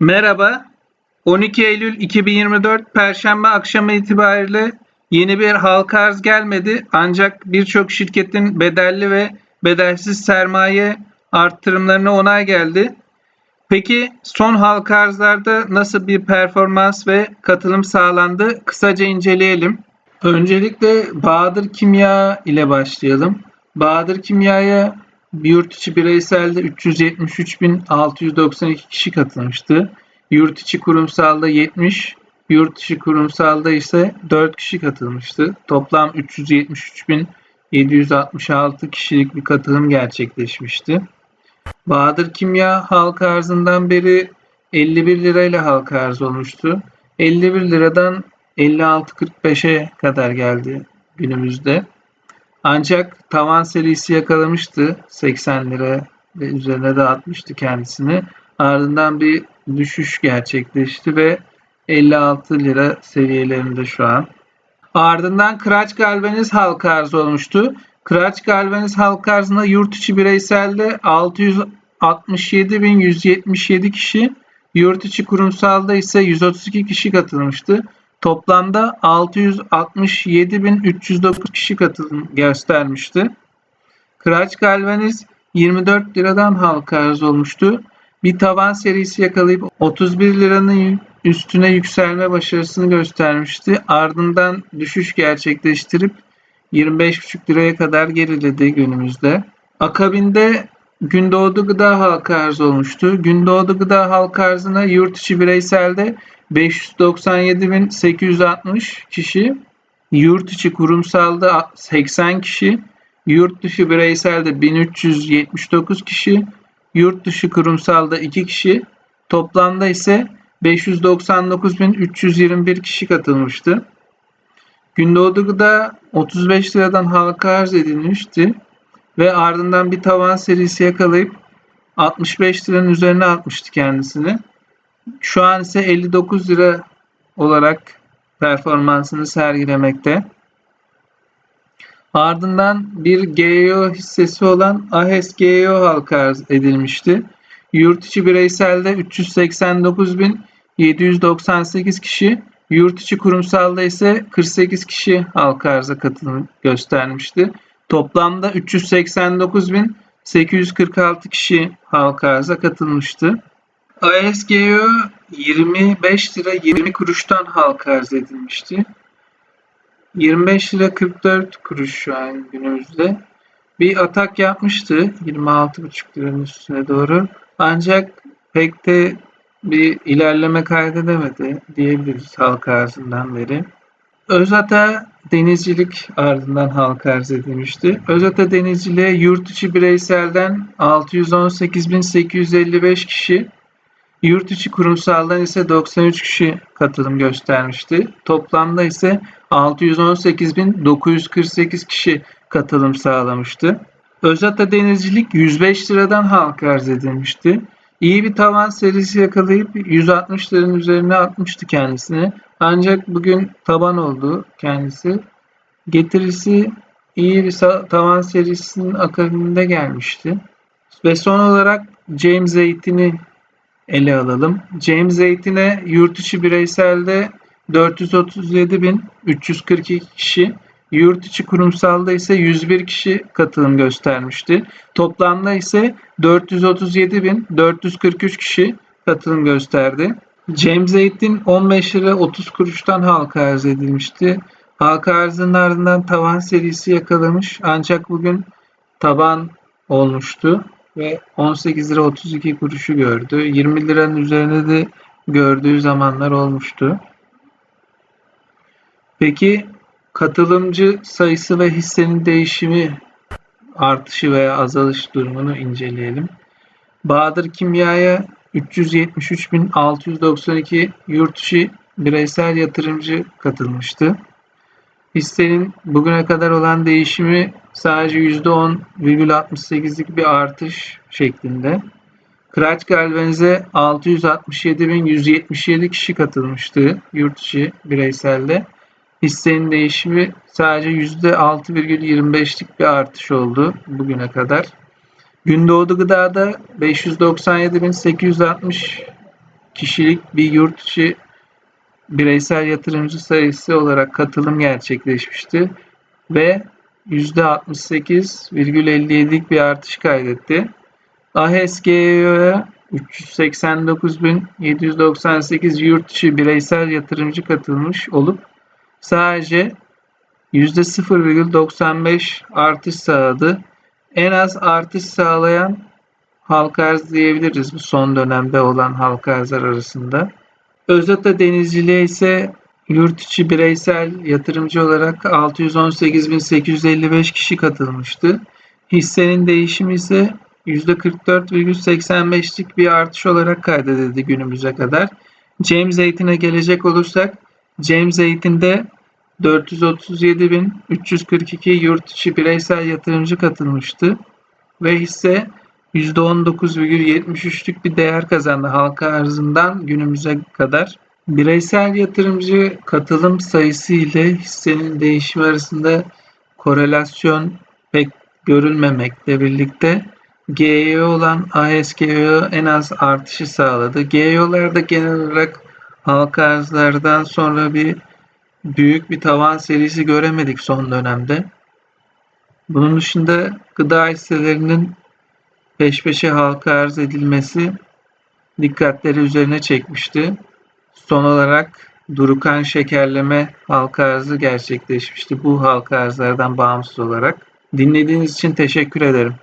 Merhaba. 12 Eylül 2024 Perşembe akşamı itibariyle yeni bir halka arz gelmedi. Ancak birçok şirketin bedelli ve bedelsiz sermaye arttırımlarına onay geldi. Peki son halka arzlarda nasıl bir performans ve katılım sağlandı? Kısaca inceleyelim. Öncelikle Bahadır Kimya ile başlayalım. Bahadır Kimya'ya yurt içi bireyselde 373.692 kişi katılmıştı. Yurt içi kurumsalda 70, yurt dışı kurumsalda ise 4 kişi katılmıştı. Toplam 373.766 kişilik bir katılım gerçekleşmişti. Bahadır Kimya halka arzından beri 51 lirayla halka arz olmuştu. 51 liradan 56.45'e kadar geldi günümüzde. Ancak tavan serisi yakalamıştı 80 lira ve üzerine de atmıştı kendisini. Ardından bir düşüş gerçekleşti ve 56 lira seviyelerinde şu an. Ardından Kıraç Galvaniz halka arz olmuştu. Kıraç Galvaniz halka arzına yurt içi bireyselde 667.177 kişi, yurt içi kurumsalda ise 132 kişi katılmıştı. Toplamda 667.309 kişi katılım göstermişti. Kıraç Galvaniz 24 liradan halka arz olmuştu. Bir tavan serisi yakalayıp 31 liranın üstüne yükselme başarısını göstermişti. Ardından düşüş gerçekleştirip 25,5 liraya kadar geriledi günümüzde. Akabinde Gündoğdu Gıda halka arz olmuştu. Gündoğdu Gıda halka arzına yurt içi bireyselde 597.860 kişi, yurt içi kurumsalda 80 kişi, yurt dışı bireyselde 1379 kişi, yurt dışı kurumsalda 2 kişi, toplamda ise 599.321 kişi katılmıştı. Gündoğdu Gıda 35 liradan halka arz edilmişti ve ardından bir tavan serisi yakalayıp 65 liranın üzerine atmıştı kendisini. Şu an ise 59 lira olarak performansını sergilemekte. Ardından bir GEO hissesi olan AHES GEO halka arz edilmişti. Yurt içi bireyselde 389.798 kişi, yurt içi kurumsalda ise 48 kişi halka arza katılım göstermişti. Toplamda 389.846 kişi halka arza katılmıştı. ASGO 25 lira 20 kuruştan halka arz edilmişti. 25 lira 44 kuruş şu an günümüzde. Bir atak yapmıştı 26,5 liranın üstüne doğru. Ancak pek de bir ilerleme kaydedemedi diyebiliriz halka arzından beri. Özata denizcilik ardından halka arz edilmişti. Özata denizciliğe yurt içi bireyselden 618.855 kişi, yurt içi kurumsaldan ise 93 kişi katılım göstermişti. Toplamda ise 618.948 kişi katılım sağlamıştı. Özata denizcilik 105 liradan halka arz edilmişti. İyi bir tavan serisi yakalayıp 160 liranın üzerine atmıştı kendisini. Ancak bugün taban oldu kendisi. Getirisi iyi bir tavan serisinin akabinde gelmişti. Ve son olarak James Zeytin'i ele alalım. James Zeytin'e yurt içi bireyselde 437.342 kişi, yurt içi kurumsalda ise 101 kişi katılım göstermişti. Toplamda ise 437.443 kişi katılım gösterdi. James Zeytin 15 lira 30 kuruştan halka arz edilmişti. Halka arzının ardından tavan serisi yakalamış ancak bugün taban olmuştu ve 18 lira 32 kuruşu gördü. 20 liranın üzerinde de gördüğü zamanlar olmuştu. Peki katılımcı sayısı ve hissenin değişimi artışı veya azalış durumunu inceleyelim. Bahadır Kimya'ya 373.692 yurt dışı bireysel yatırımcı katılmıştı. Hissenin bugüne kadar olan değişimi sadece %10,68'lik bir artış şeklinde. Kıraç Galvanize 667.177 kişi katılmıştı yurt dışı bireyselde. Hissenin değişimi sadece %6,25'lik bir artış oldu bugüne kadar. Gündoğdu Gıda'da 597.860 kişilik bir yurt içi bireysel yatırımcı sayısı olarak katılım gerçekleşmişti ve %68,57'lik bir artış kaydetti. AHSGO'ya 389.798 yurt içi bireysel yatırımcı katılmış olup sadece %0,95 artış sağladı. En az artış sağlayan halka arz diyebiliriz bu son dönemde olan halka arzlar arasında. Özata denizciliğe ise yurt içi bireysel yatırımcı olarak 618.855 kişi katılmıştı. Hissenin değişimi ise %44,85'lik bir artış olarak kaydedildi günümüze kadar. James Zeytin'e gelecek olursak James Zeytin'de 437.342 yurt içi bireysel yatırımcı katılmıştı ve hisse %19,73'lük bir değer kazandı halka arzından günümüze kadar. Bireysel yatırımcı katılım sayısı ile hissenin değişimi arasında korelasyon pek görülmemekle birlikte GEO olan ASGO en az artışı sağladı. GEO'larda genel olarak halka arzlardan sonra bir büyük bir tavan serisi göremedik son dönemde. Bunun dışında gıda hisselerinin peş peşe halka arz edilmesi dikkatleri üzerine çekmişti. Son olarak Durukan şekerleme halka arzı gerçekleşmişti bu halka arzlardan bağımsız olarak. Dinlediğiniz için teşekkür ederim.